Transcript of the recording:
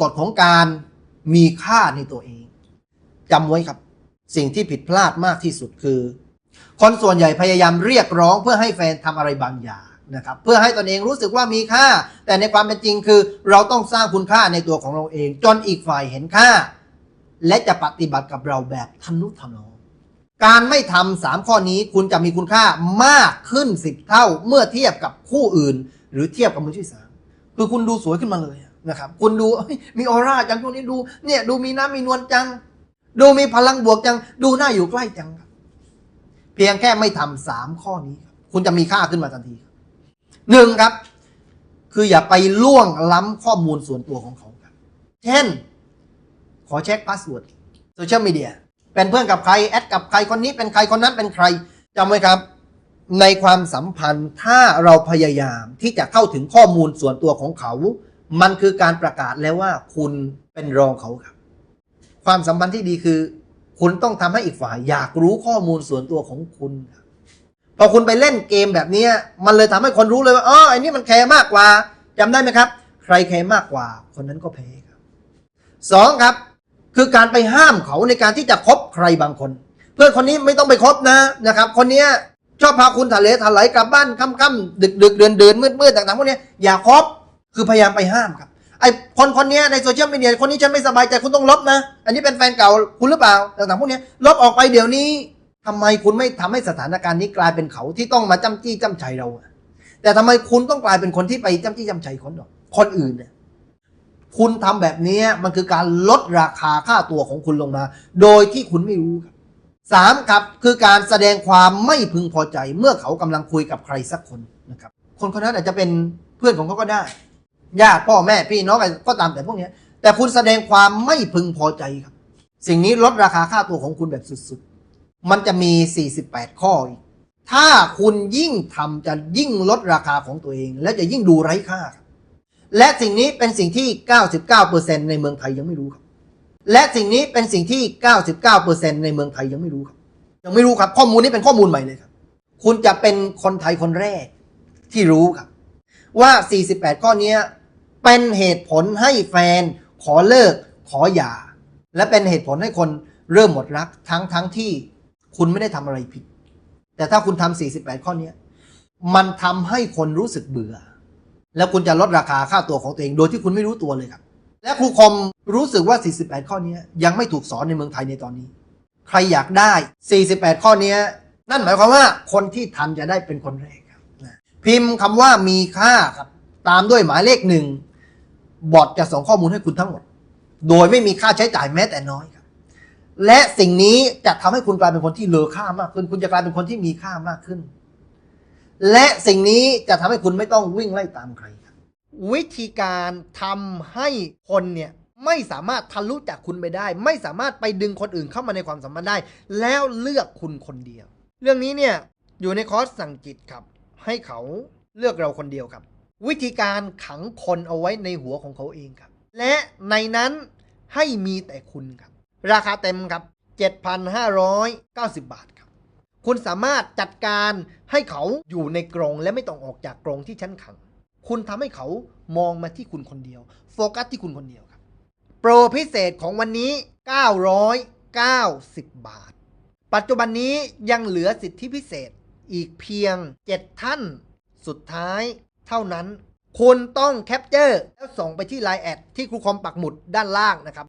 กฎของการมีค่าในตัวเองจำไว้ครับ สิ่งที่ผิดพลาดมากที่สุดคือ คนส่วนใหญ่พยายามเรียกร้องเพื่อให้แฟนทำอะไรบางอย่างนะครับเพื่อให้ตนเองรู้สึกว่ามีค่า แต่ในความเป็นจริงคือ เราต้องสร้างคุณค่าในตัวของเราเอง จนอีกฝ่ายเห็นค่า และจะปฏิบัติกับเราแบบทนุถนอมการไม่ทำสามข้อนี้คุณจะมีคุณค่ามากขึ้นสิบเท่า เมื่อเทียบกับคู่อื่น หรือเทียบกับมือที่สามคือคุณดูสวยขึ้นมาเลย นะครับคุณดูมีออร่าจังช่วงนี้ดูเนี่ยดูมีน้ำมีนวลจัง ดูมีพลังบวกจัง ดูน่าอยู่ใกล้จังครับเพียงแค่ไม่ทำสามข้อนี้ คุณจะมีค่าขึ้นมาทันทีหนึ่งครับ คืออย่าไปล่วงล้ำข้อมูลส่วนตัวของเขาครับเช่น ขอเช็คพาสเวิร์ดโซเชียลมีเดียเป็นเพื่อนกับใคร แอดกับใครคนนี้เป็นใครคนนั้นเป็นใครจำไว้ครับ ในความสัมพันธ์ถ้าเราพยายามที่จะเข้าถึงข้อมูลส่วนตัวของเขา มันคือการประกาศแล้วว่าคุณเป็นรองเขาครับ ความสัมพันธ์ที่ดีคือ คุณต้องทำให้อีกฝ่ายอยากรู้ข้อมูลส่วนตัวของคุณครับพอคุณไปเล่นเกมแบบนี้มันเลยทำให้คนรู้เลยว่าอ๋อไอ้นี่มันแคร์มากกว่าจำได้ไหมครับ ใครแคร์มากกว่า คนนั้นก็แพ้ครับสองครับ คือการไปห้ามเขาในการที่จะคบใครบางคน เพื่อนคนนี้ไม่ต้องไปคบนะนะครับ คนเนี้ยชอบพาคุณทะเลถลายกลับบ้านค่ำๆดึกดึกๆเดือนเดือนมืดมืดๆต่างๆพวกนี้อย่าคบ คือพยายามไปห้ามครับไอ้คนคนนี้ในโซเชียลมีเดียคนนี้ฉันไม่สบายใจคุณต้องลบนะ อันนี้เป็นแฟนเก่าคุณหรือเปล่าต่างๆพวกนี้ลบออกไปเดี๋ยวนี้ทำไมคุณไม่ทำให้สถานการณ์นี้กลายเป็นเขาที่ต้องมาจ้ำจี้จ้ำชัยเรา แต่ทำไมคุณต้องกลายเป็นคนที่ไปจ้ำจี้จ้ำชัยคนอกคนอื่นเนี่ยคุณทำแบบนี้มันคือการลดราคาค่าตัวของคุณลงมา โดยที่คุณไม่รู้ครับสามครับคือการแสดงความไม่พึงพอใจเมื่อเขากำลังคุยกับใครสักคนนะครับ คนคนนั้นอาจจะเป็นเพื่อนของเขาก็ได้ ญาติพ่อแม่พี่น้องอะไรก็ตามแต่พวกเนี้ย แต่คุณแสดงความไม่พึงพอใจครับ สิ่งนี้ลดราคาค่าตัวของคุณแบบสุดๆ มันจะมี 48 ข้ออีก ถ้าคุณยิ่งทำจะยิ่งลดราคาของตัวเอง และจะยิ่งดูไร้ค่า และสิ่งนี้เป็นสิ่งที่ 99%ในเมืองไทยยังไม่รู้ครับ และสิ่งนี้เป็นสิ่งที่ 99%ในเมืองไทยยังไม่รู้ครับ ยังไม่รู้ครับ ข้อมูลนี้เป็นข้อมูลใหม่เลยครับ คุณจะเป็นคนไทยคนแรกที่รู้ครับว่า 48 ข้อนี้ เป็นเหตุผลให้แฟนขอเลิกขอหย่า และเป็นเหตุผลให้คนเริ่มหมดรักทั้งทั้งที่คุณไม่ได้ทำอะไรผิด แต่ถ้าคุณทำ48 ข้อนี้มันทำให้คนรู้สึกเบื่อ แล้วคุณจะลดราคาค่าตัวของตัวเอง โดยที่คุณไม่รู้ตัวเลยครับ และครูคมรู้สึกว่า 48 ข้อนี้ยังไม่ถูกสอนในเมืองไทยในตอนนี้ ใครอยากได้ 48 ข้อนี้นั่นหมายความว่าคนที่ทันจะได้เป็นคนแรกครับนะพิมพ์คำว่ามีค่าครับ ตามด้วยหมายเลขหนึ่ง บอทจะส่งข้อมูลให้คุณทั้งหมด โดยไม่มีค่าใช้จ่ายแม้แต่น้อยครับ และสิ่งนี้จะทำให้คุณกลายเป็นคนที่เลอค่ามากขึ้น คุณจะกลายเป็นคนที่มีค่ามากขึ้น และสิ่งนี้จะทำให้คุณไม่ต้องวิ่งไล่ตามใครครับ วิธีการทำให้คนเนี่ยไม่สามารถทะลุจากคุณไปได้ ไม่สามารถไปดึงคนอื่นเข้ามาในความสัมพันธ์ได้ แล้วเลือกคุณคนเดียว เรื่องนี้เนี่ยอยู่ในคอร์สสั่งจิตครับ ให้เขาเลือกเราคนเดียวครับ วิธีการขังคนเอาไว้ในหัวของเขาเองครับ และในนั้นให้มีแต่คุณครับ ราคาเต็มครับ 7,590 บาทครับ คุณสามารถจัดการให้เขาอยู่ในกรงและไม่ต้องออกจากกรงที่ชั้นขัง คุณทำให้เขามองมาที่คุณคนเดียว โฟกัสที่คุณคนเดียวครับ โปรพิเศษของวันนี้ 990 บาท ปัจจุบันนี้ยังเหลือสิทธิพิเศษอีกเพียง 7 ท่าน สุดท้าย เท่านั้น คุณต้องแคปเจอร์แล้วส่งไปที่ Line แอดที่ครูคอมปักหมุดด้านล่างนะครับ